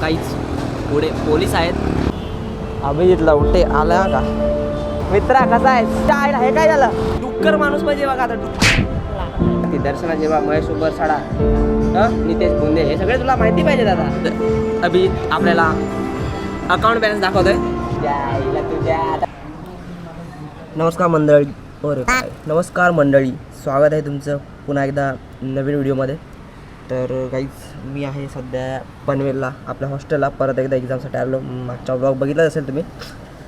काहीच. पुढे पोलीस आहेत. अभिजित लवटे आला का? मित्रा कसा आहे? काय हे काय झालं डुक्कर माणूस म्हणजे बघा आता डुक्कर. ती दर्शना जेव्हा महेश उबर साडा नितेश बोंदे हे सगळे तुला माहिती पाहिजे दादा अभिजित आपल्याला अकाउंट बॅलन्स दाखवतोय. नमस्कार मंडळी. अरे नमस्कार मंडळी. स्वागत आहे तुमचं पुन्हा एकदा नवीन व्हिडिओमध्ये तर काहीच मी आहे सध्या पनवेलला आपल्या हॉस्टेलला परत एकदा एक्झामसाठी आलो. मागचा ब्लॉग बघितलाच असेल तुम्ही.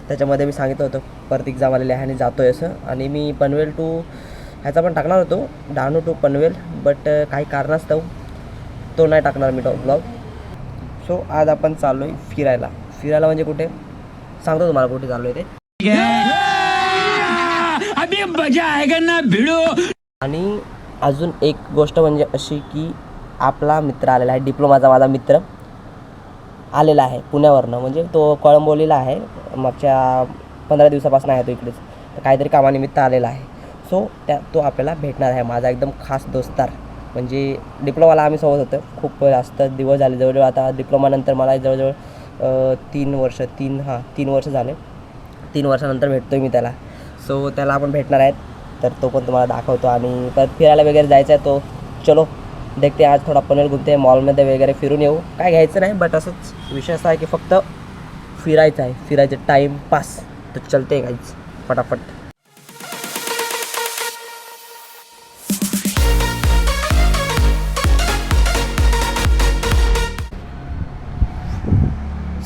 त्याच्यामध्ये मी सांगितलं होतं परत एक्झाम आलेली आहे आणि जातो आहे असं. आणि मी पनवेल टू ह्याचा पण टाकणार होतो. डहाणू टू पनवेल. बट काही कारणास्तव तो नाही टाकणार मी ब्लॉग सो आज आपण चाललो आहे फिरायला. फिरायला म्हणजे कुठे? सांगतो तुम्हाला कुठे चाललो आहे ते आणि अजून एक गोष्ट म्हणजे अशी की आपला मित्र आलेला आहे डिप्लोमाचा माझा मित्र आलेला आहे पुण्यावरनं. म्हणजे तो कळंबोलीला आहे. मागच्या पंधरा दिवसापासून आहे तो इकडेच. तर काहीतरी कामानिमित्त आलेला आहे. सो त्या तो आपल्याला भेटणार आहे. माझा एकदम खास दोस्तार. म्हणजे डिप्लोमाला आम्ही सोबत होतो. खूप जास्त दिवस झाले. जवळजवळ आता डिप्लोमानंतर मला जवळजवळ तीन वर्ष तीन हां तीन वर्ष झाले. तीन वर्षानंतर भेटतो मी त्याला. सो त्याला आपण भेटणार आहेत. तर तो पण तुम्हाला दाखवतो. आणि परत फिरायला वगैरे जायचं आहे तो चलो. देखते आज थोडा पनवेल घुमते मॉलमध्ये वगैरे फिरून येऊ. काय घ्यायचं नाही बट असंच विषय असा आहे की फक्त फिरायचं आहे. फिरायचं टाईम पास तर चलते काहीच फटाफट.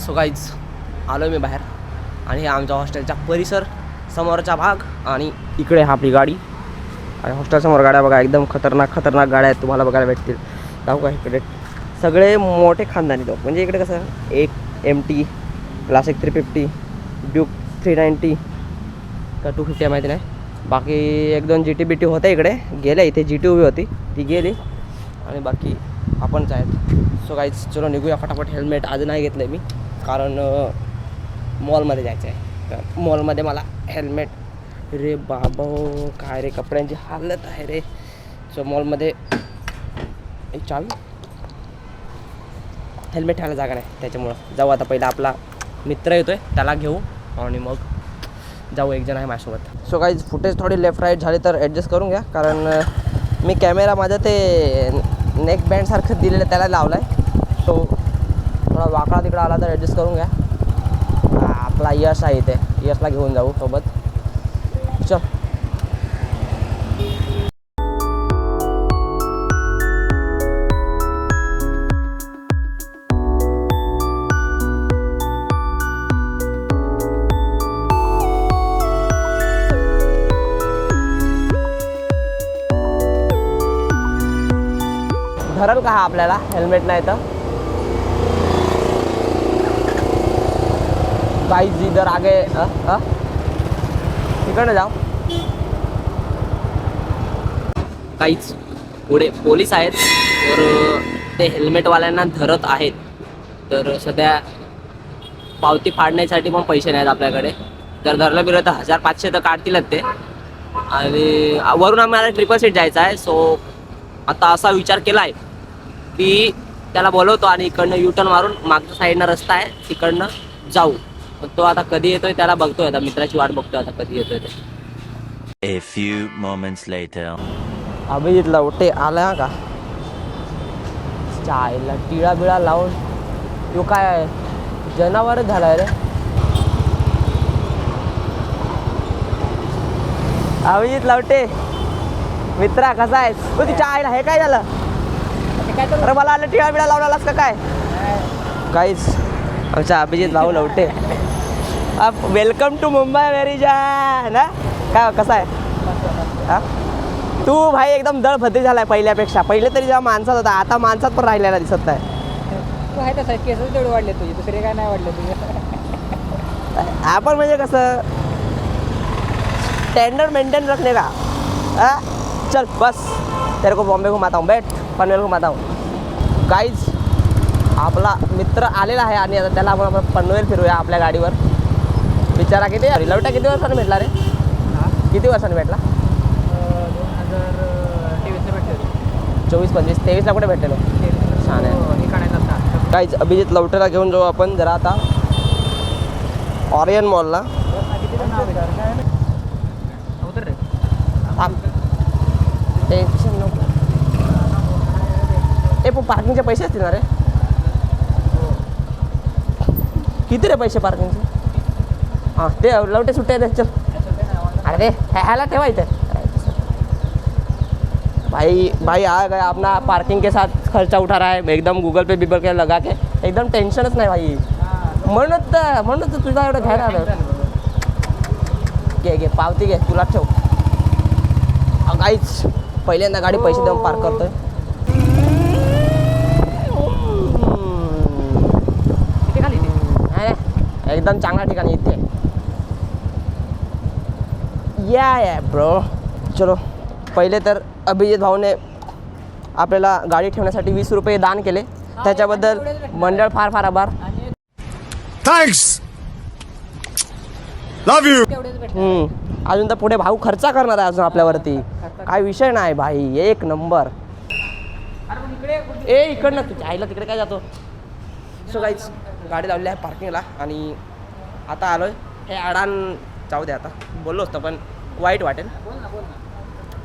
सो गाईज आलो मी बाहेर. आणि हे आमच्या हॉस्टेलचा परिसर समोरचा भाग आणि इकडे हा आपली गाडी. आणि हॉस्टेलसमोर गाड्या बघा एकदम खतरनाक खतरनाक गाड्या आहेत तुम्हाला बघायला भेटतील. जाऊ का इकडे. सगळे मोठे खानदानी लोक. म्हणजे इकडे कसं एक M T classic three fifty Duke three ninety का टू फिफ्टी माहिती नाही. बाकी एक दोन जी टी बी टी होत्या इकडे. गेल्या इथे जी टी उभी होती. ती गेली. आणि बाकी आपणच आहेत. सो काहीच चलो निघूया फटाफट. हेल्मेट आज नाही घेतलं मी. कारण मॉलमध्ये जायचं आहे तर मॉलमध्ये मला हेल्मेट रे बाबा काय रे कपड्यांची हालत आहे रे. सो मॉलमध्ये एक चावी. हेल्मेट ठेवायला जागा नाही त्याच्यामुळं. जाऊ आता पहिला आपला मित्र येतो आहे त्याला घेऊ आणि मग जाऊ एक जण आहे माझ्यासोबत. सो काही फुटेज थोडी लेफ्ट राईट झाली तर ॲडजस्ट करून घ्या कारण मी कॅमेरा माझं ते नेक बँडसारखं दिलेलं त्याला लावला आहे सो थोडा वाकडा तिकडा आला तर ॲडजस्ट करून घ्या. आपला यश आहे इथे. यशला घेऊन जाऊ सोबत. धरल का हा आपल्याला? हेल्मेट नाही तर? काहीच इधर आगे तिकडे जाऊ. काहीच पुढे पोलीस आहेत तर ते हेल्मेटवाल्यांना धरत आहेत. तर सध्या पावती फाडण्यासाठी पण पैसे नाहीत आपल्याकडे. जर धरलं बिरलं तर हजार पाचशे तर काढतीलच ते. आणि वरून आम्हाला ट्रिपल सीट जायचं आहे सो आता असा विचार केला आहे की त्याला बोलवतो आणि इकडनं युटर्न मारून मागच्या साईडनं रस्ता आहे तिकडनं जाऊ. पण तो आता कधी येतोय त्याला बघतोय आता मित्राची वाट बघतोय आता कधी येतोय ते. A few moments later. Abhijit Lavate आला का? चायला टिळा बिळा लावून. तो काय आहे? जनावरच झालाय रे. अभिजित लवटे मित्रा कसा आहेस? तू तिच्या आईला हे काय झालं? अरे मला आलं टिळा बिळा लावलास का काय? काहीच. आमचा अभिजित भाऊ लवटे. वेलकम टू मुंबई मेरी जान ना काय कसा आहे? हा? तू भाई एकदम दळ भद्री झालाय पहिल्यापेक्षा. पहिले तरी जेव्हा माणसात होता आता माणसात पण राहिलेला दिसत नाही. आहे तेवढे वाढले तुझे दुसरे काय नाही वाढले तुझे. आपण म्हणजे कसं? स्टँडर्ड मेंटेन रखने का? हा? चल बस. तेरे को बॉम्बे घुमाता हूँ बैठ. पनवेल घुमाता हूँ गाईज आपला मित्र आलेला आहे आणि आता त्याला आपण आपण पनवेल फिरूया आपल्या गाडीवर. बिचारा किती लवटा किती वर्षाने भेटला रे? किती वर्षाने भेटला? भेटले चोवीस पंचवीस तेवीसला कुठे भेटलेलो? छान आहे. काहीच अभिजित लवटेला घेऊन जाऊ आपण जरा आता. ऑरियन मॉलला टेन्शन ए पण पार्किंगचे पैसे असतील ना रे? किती रे पैसे पार्किंगचे हां ते लवटे सुट्टे दे चल अरे रे ह्याला ठेवा इथे. भाई भाई आ गया अपना पार्किंग के साथ खर्चा उठा रहा है. एकदम गूगल पे बिबल के लगा के. एकदम टेन्शनच नाही भाई. म्हणत तर म्हणूनच तर तुझा एवढं घ्यायला आलं घे घे पावती घे तुला ठेव. काहीच पहिल्यांदा गाडी पैसे देऊन पार्क करतोय अरे, एकदम चांगल्या ठिकाणी इथे. या या ब्रो चलो पहिले तर अभिजित भाऊने आपल्याला गाडी ठेवण्यासाठी वीस रुपये दान केले. त्याच्याबद्दल मंडळ फार फार आभार. Thanks love you. अजून तर पुढे भाऊ खर्च करणार आहे अजून आपल्यावरती. काय विषय नाही भाई एक नंबर. ए इकडनं तुझ्या आईला तिकडे काय जातो? सो काहीच गाडी लावली आहे पार्किंगला आणि आता आलोय. हे अडाण जाऊ दे आता. बोललो असतो पण वाईट वाटेल.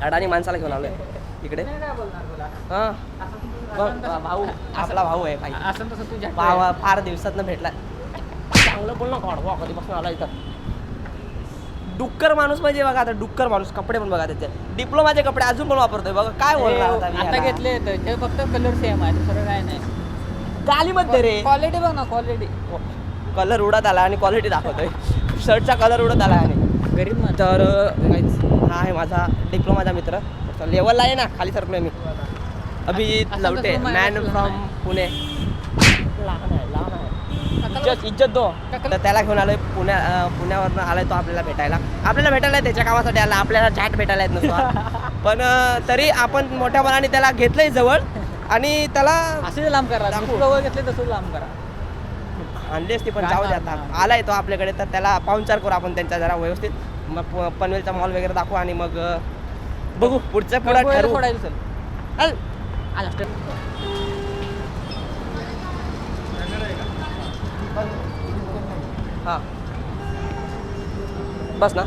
अडाणी माणसाला घेऊन इकडे. काय बोलणार बोला हां भाऊ. आपला भाऊ आहे भाई. असं तसं तुझ्या भाव फार दिवसातनं भेटला चांगलं बोल ना वा कधीपासून आला इथं? डुक्कर माणूस म्हणजे बघा आता डुक्कर माणूस. कपडे पण बघा त्याचे. डिप्लोमाचे कपडे अजून पण वापरतोय बघा. काय बोलणार आता? घेतले तर ते फक्त कलर सेम आहे दुसरं काय नाही. गालीमध्ये रे. क्वालिटी बघ ना क्वालिटी कलर उडत आला आणि क्वालिटी दाखवतोय. शर्टचा कलर उडत आला आणि. गरीब. तर हा आहे माझा डिप्लोमाचा मित्र. लेवलला आहे ना खाली सरकलोय मी. Abhijit Lavate man from. Pune. लहान आहे लहान आहे. काकाला- इज्जत इज्जत दो. तर त्याला घेऊन आलोय पुण्या पुण्यावरनं आलाय तो आपल्याला भेटायला. आपल्याला भेटायला त्याच्या कामासाठी आला. आपल्याला चॅट भेटायला येत नसतो पण तरी आपण मोठ्या मनाने त्याला घेतलंय जवळ. आणि त्याला असेच लांब करा. दाखवू. घेतले तसंच लांब करा. आणली असती पण जाऊ दे काम आता. नाही. आलाय तो आपल्याकडे तर त्याला पाहुणचार करू आपण त्यांचा जरा व्यवस्थित. मग प- पनवेलचा मॉल वगैरे दाखवू आणि मग अं, बघू. पुढचं पुढं ठरवू. सोडायला चल. आला. हां. बस ना.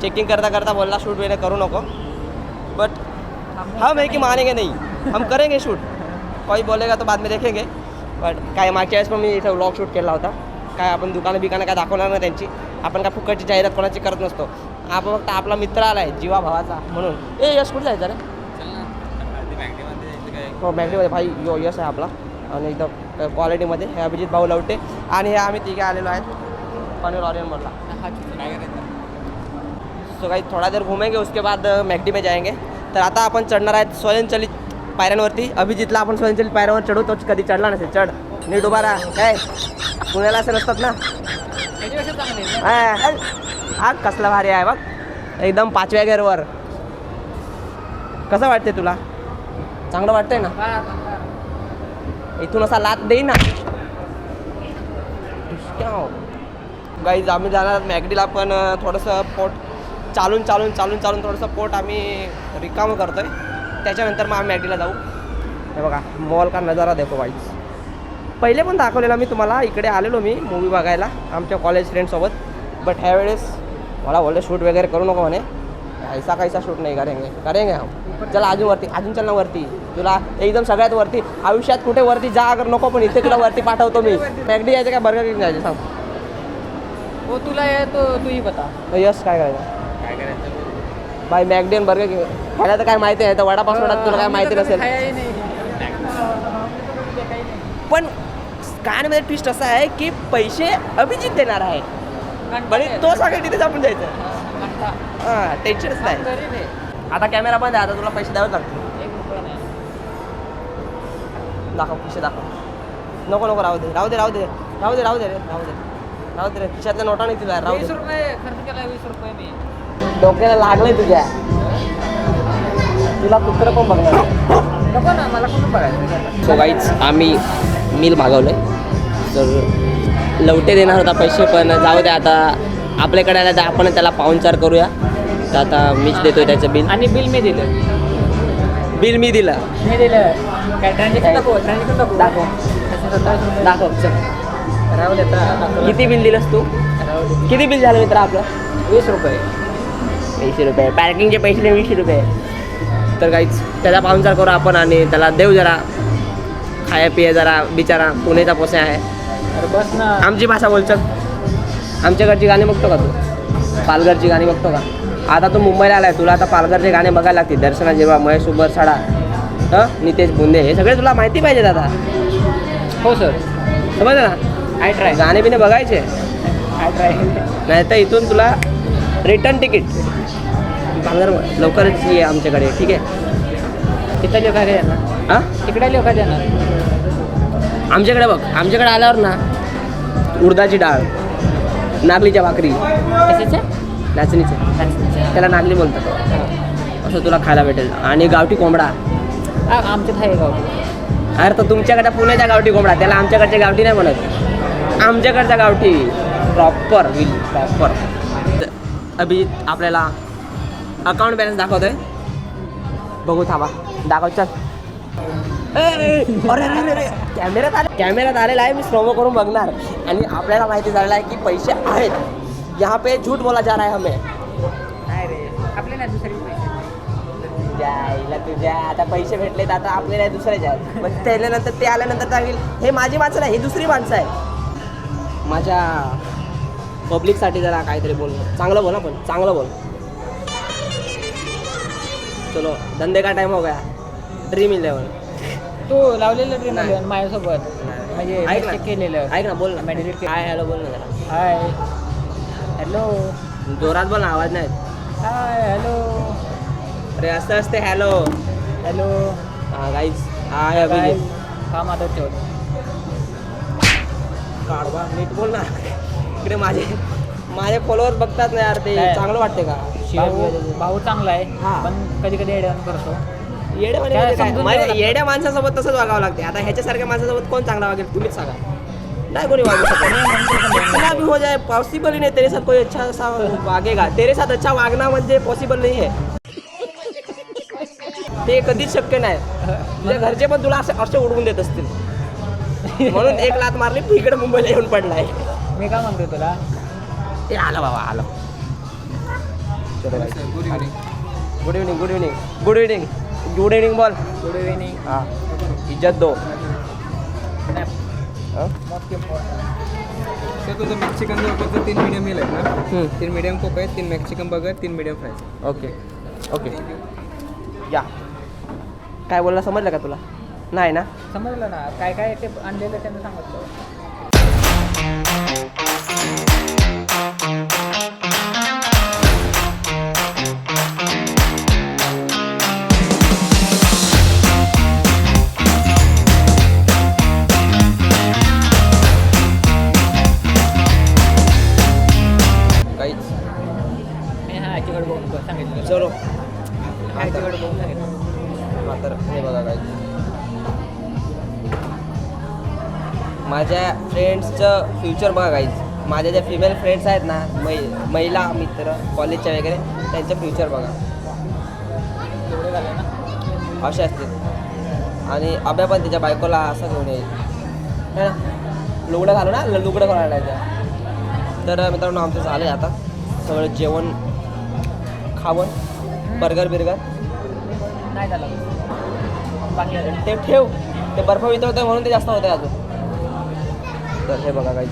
चेकिंग करता करता बोलला शूट वगैरे करू नको. बट हम है कि मानेंगे नहीं? हम करेंगे शूट कोई बोलेगा तो बाद में देखेंगे. बट काय मागच्या वेळेस पण मी इथं व्लॉग शूट केला होता. काय आपण दुकानं बिकानं काय दाखवणार नाही त्यांची. आपण काय फुकटची जाहिरात कोणाची करत नसतो. आपण फक्त आपला मित्र आला आहे जीवा भावाचा म्हणून. ए यश कुठे जायचं रे? हो बँकेमध्ये. भाई यो यश आहे आपला. आणि एकदम क्वालिटीमध्ये हे अभिजित भाऊ लवटे. आणि हे आम्ही तिघे आलेलो आहेत. पनीर ऑरियन मधला. सो काही थोड़ा देर घूमेंगे. उसके बाद मॅकडी में जाएंगे. तर आता आपण चढणार आहेत स्वयंचलित पायऱ्यांवरती. अभिजितला आपण स्वयंचलित पायऱ्यांवर चढू. तोच कधी चढला नसेल. चढ. नीट उभा राहा. काय? पुण्याला असं नसतात ना? हा, कसला भारी आहे बघ. एकदम पाचव्या गेअरवर कसं वाटते तुला? चांगलं वाटतंय ना? इथून असा लात देई ना गाईज आम्ही जाणार मॅगडीला पण थोडंसं पोट चालून चालून चालून चालून थोडंसं पोट आम्ही रिकामं करतोय. त्याच्यानंतर मग आम्ही मॅगडीला जाऊ. हे बघा मॉल का नजारा देखो गाईज पहिले पण दाखवलेला मी तुम्हाला इकडे आलेलो मी मूवी बघायला आमच्या कॉलेज फ्रेंडसोबत बट ह्यावेळेस मला बोलले शूट वगैरे करू नको म्हणे. ऐसा कैसा शूट नाही करेंगे. करेंगे हम. चला अजून वरती अजून चल ना वरती. तुला एकदम सगळ्यात वरती आयुष्यात कुठे वरती जा अगर नको पण इथे तुला वरती पाठवतो मी. मॅगडी यायचं काय बर्गर किंग जायचं सांग हो तुला आहे तो तूही बता. यस काय करायचं? बाय मॅगडी बर्गर किंग. ह्याला तर काय माहिती आहे तर वडापासून तुला काय माहिती नसेल. पण कहाणीमध्ये ट्विस्ट असा आहे की पैसे अभिजित देणार आहे. बरे तो सांगेल तिथेच आपण जायचं. हां टेन्शनच नाही. आहे. आता कॅमेरा बंद आहे आता तुला पैसे द्यावेच लागतील. दाखव पैसे दाखव. नको नको राहू दे राहू दे राहू दे. राहू दे राहू दे रे राहू दे. राहू दे रे खिशातल्या नोटा नाही तिला राहू वीस रुपये खर्च केला वीस रुपये मी. डोक्याला लागलंय तुझ्या. तुला कुत्र पण बघणार? नको ना मला कोण बघायचं? सो गाईच आम्ही मिल मागवलंय तर लवटे देणार होता पैसे पण जाऊ दे आता. आपल्याकडे आला तर आपण त्याला पाहुणचार करूया. तर आता मीच देतोय त्याचं बिल. आणि बिल मी दिलं. बिल मी दिलं. मी दिलं. काय ट्रान्झॅक्शन दाखव ट्रान्झॅक्शन दाखव. दाखव. दाखव चल. राहू देता दाखवलं. किती बिल दिलंस तू. किती बिल झालं मित्र आपलं? वीस रुपये. वीस रुपये. पार्किंगचे पैसे वीस रुपये. तर काहीच त्याचा पाहुणचार करू आपण आणि त्याला देऊ जरा. खाया पिया जरा बिचारा. पुणेचा पोसे आहे. अरे बस ना. आमची भाषा बोलचल आमच्याकडची गाणी बघतो का तू? पालघरची गाणी बघतो का? आता तू मुंबईला आलाय. तुला आता पालघरचे गाणे बघायला लागतील. दर्शना जेव्हा महेश उबर साडा हं? नितेश बुंदे. हे सगळे तुला माहिती पाहिजे दादा हो सर समजलं ना? आय ट्राय गाणे बिणे बघायचे? आय ट्राय नाही तर इथून तुला रिटर्न तिकीट पालघर लवकरच ये आमच्याकडे ठीक आहे? तिथं लोक देणार हां? तिकडे लोक देणार आमच्याकडे बघ आमच्याकडे आल्यावर ना उडदाची डाळ नागलीच्या भाकरी. कशाच्या नाचणीच्या त्याला नागली बोलतात. असं तुला खायला भेटेल. आणि गावठी कोंबडा. आमच्यात आहे गाव अरे तर तुमच्याकडे पुण्याच्या गावठी कोंबडा त्याला आमच्याकडच्या गावठी नाही म्हणत. आमच्याकडच्या गावठी. प्रॉपर विल प्रॉपर अभिजित आपल्याला अकाउंट बॅलन्स दाखवतोय. बघू थांबा. दाखव चल. कॅमेऱ्यात आले. कॅमेऱ्यात आलेला आहे. मी स्ट्रोमो करून बघणार. आणि आपल्याला माहिती झालेलं आहे की पैसे आहेत. यहाँ पे झूठ बोला जा रहा है हमें. आपले नाही दुसरी तुझ्या आता पैसे भेटले तर आता आपले नाही दुसऱ्याचे आहेत. पण ते आल्यानंतर ते आल्यानंतर सांगेल हे माझी माणसं नाही ही दुसरी माणसं आहे माझ्या पब्लिकसाठी जरा काहीतरी बोल चांगलं बोल ना पण. चांगलं बोल. चलो धंदे का टाइम हो गया? ड्रीम इलेवन तू लावलेलं ड्रीम नाही. माझ्यासोबत. म्हणजे ऐक ना. check केलेलं. ऐक ना बोल ना. Meditate केलं. हाय हॅलो बोल ना जरा. हाय हॅलो जोरात बोल ना आवाज नाही. येत. हाय हॅलो अरे असं असते हॅलो हॅलो हा गाईज हाय काय अभिजित. काम आता ठेवत काढवा नीट बोल ना. इकडे माझे माझे फॉलोअर्स बघतात ना यार ते. काय? चांगलं वाटते का? भाऊ भाऊ चांगला आहे हा. पण कधी कधी एडवण करतो. येड्या काय म्हणजे काय? समजून माझ्या घ्यावं लागतं. येड्या माणसासोबत तसंच वागावं लागते. आता ह्याच्यासारख्या माणसासोबत कोण चांगला वागेल तुम्हीच सांगा. नाही कोणी वागू शकत. इतना भी हो जाए पॉसिबल ही नहीं. तेरे साथ कोई अच्छा सा वागेगा. तेरे साथ अच्छा वागना म्हणजे पॉसिबल नाही आहे. ते कधीच शक्य नाही. तुझ्या घरचे पण तुला असे असे उडवून देत असतील. म्हणून एक लात मारली तू इकडे मुंबईला येऊन पडलाय. मी काय म्हणतो तुला? ए आलं बाबा आलं. चलो good evening good evening good evening good evening good evening ball. Good evening हाँ. इज्जत दो? सर तुझं मेक्सिकन तीन मीडियम आहेत ना. तीन मीडियम कोक आहेत तीन मेक्सिकन बर्गर तीन मीडियम फ्राईज ओके ओके या. काय बोलला? समजलं का तुला? नाही ना? समजलं ना. काय काय ते आणलेलं त्यांना सांगितलं फ्रेंड्सचं फ्युचर बघा काहीच माझ्या ज्या फिमेल फ्रेंड्स आहेत ना मै महिला मित्र कॉलेजच्या वगैरे त्यांचं फ्युचर बघा. असे असतील. आणि अभ्या पण त्याच्या बायकोला असं घेऊन येईल. है ना? लुगडं घालू ना लुगडं घालायला तर मित्रांनो आमचं झालं आहे आता. सगळं जेवण खावण बर्गर बिर्गर. नाही झालं. ते ठेव. ते बर्फ वितळतोय म्हणून ते जास्त होतंय अजून. तर हे बघा काही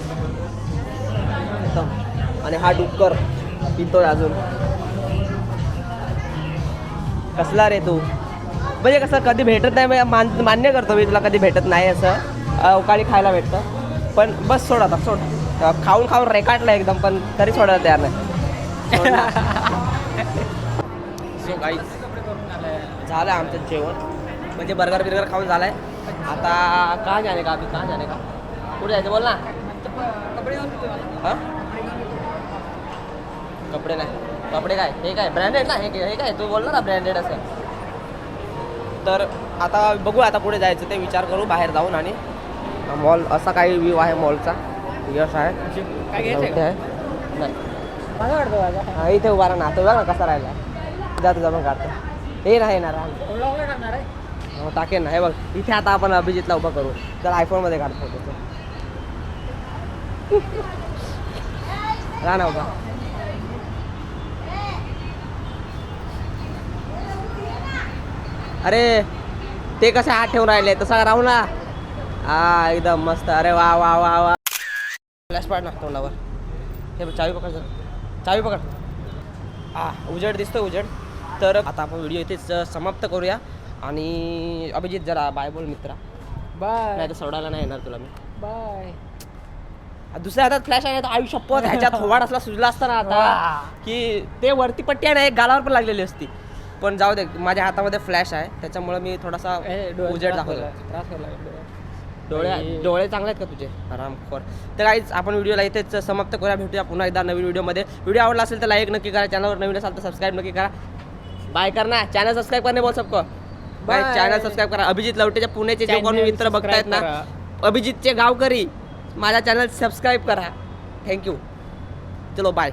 आणि हा डुक्कर पितोय अजून. कसला रे तू? म्हणजे कसं कधी भेटत नाही म्हणजे मान मान्य करतो मी तुला कधी भेटत नाही असं. अवकाळी खायला भेटतं. पण बस सोड आता सोड. खाऊन खाऊन रेकाटलं एकदम पण तरी सोडायला तयार नाही. सो काही झालं आमचं जेवण. म्हणजे बर्गर बिर्गर खाऊन झालाय. आता कहाँ जाने का अभी कहाँ जाने का? कुठे जायचं बोल ना. हां? कपडे नाही. कपडे काय? हे काय? ब्रँडेड ना? हे हे काय? तू बोलला ना ब्रँडेड असं. तर आता बघू आता कुठे जायचं ते विचार करू बाहेर जाऊन आणि मॉल असा काही व्ह्यू आहे मॉलचा. यश आहे. नाही. इथे उभा राहा ना. तो बघा ना कसा राहिला. जातो जाऊन काढतो हे नाही येणार. हो, टाकेन ना. हे बघ इथे आता आपण अभिजितला उभा करू. तर आयफोनमध्ये काढतो. तो राहा ना उभा. अरे ते कसे हात ठेवून राहिले? तसा राहू ना? हा एकदम मस्त. अरे वा वा वा वा. फ्लॅश पाड ना तोंडावर? हे चावी पकड जरा. चावी पकड. हा उजेड दिसतो उजेड. तर आता आपण व्हिडिओ इथेच समाप्त करूया. आणि अभिजित जरा बाय बोल मित्रा. नाही बाय. तर सोडायला नाही येणार तुला मी. बाय. दुसऱ्या हातात फ्लॅश आहे आयुष्य शपथ ह्याच्यात होवाड असला सुजला असता ना आता की ते वरती पट्टी आहे ना एक गालावर पण लागलेली असती. पण जाऊ दे माझ्या हातामध्ये फ्लॅश आहे त्याच्यामुळे मी थोडासा उजेड त्रास लागला. डोळे. डोळे चांगले आहेत का तुझे? आरामखोर तर काहीच आपण व्हिडिओला इथेच समाप्त करूया भेटूया पुन्हा एकदा नवीन व्हिडिओमध्ये. व्हिडिओ आवडला असेल तर लाईक नक्की करा चॅनलवर नवीन असाल तर सबस्क्राईब नक्की करा. बाय करना चॅनल सबस्क्राईब करणे बोल सबको. बाय. चॅनल सबस्क्राईब करा. अभिजित लवटेच्या पुण्याचे जे कोणी मित्र बघतायत ना. अभिजितचे गावकरी. माझा चॅनल सबस्क्राईब करा. थँक्यू चलो बाय